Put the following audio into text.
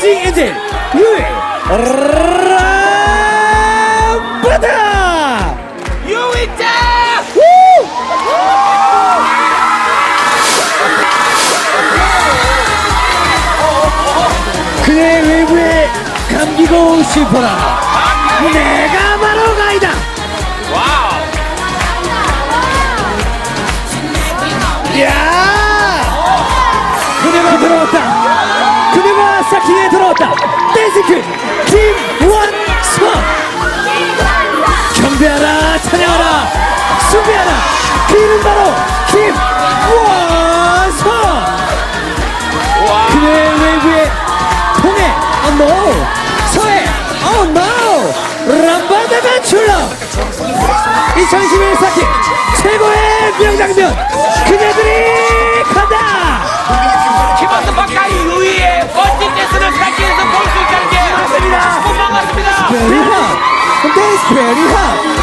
브라질 유이 람바다 유이짱! 그의 외부에 감기고 싶어라 내가 바로 가이다 와우! 야 그녀가 들어왔다 그는 바로 김원선 그녀의 외부에 동해 oh no 서해 oh no 람바다가 출렁 2011 사킹 최고의 명장면 그녀들이 간다 키버스 박가이 유이의 멋진 댄스를 사기에서 볼 수 있다는 게 맞습니다. 반갑습니다. Very hot. That's very hot.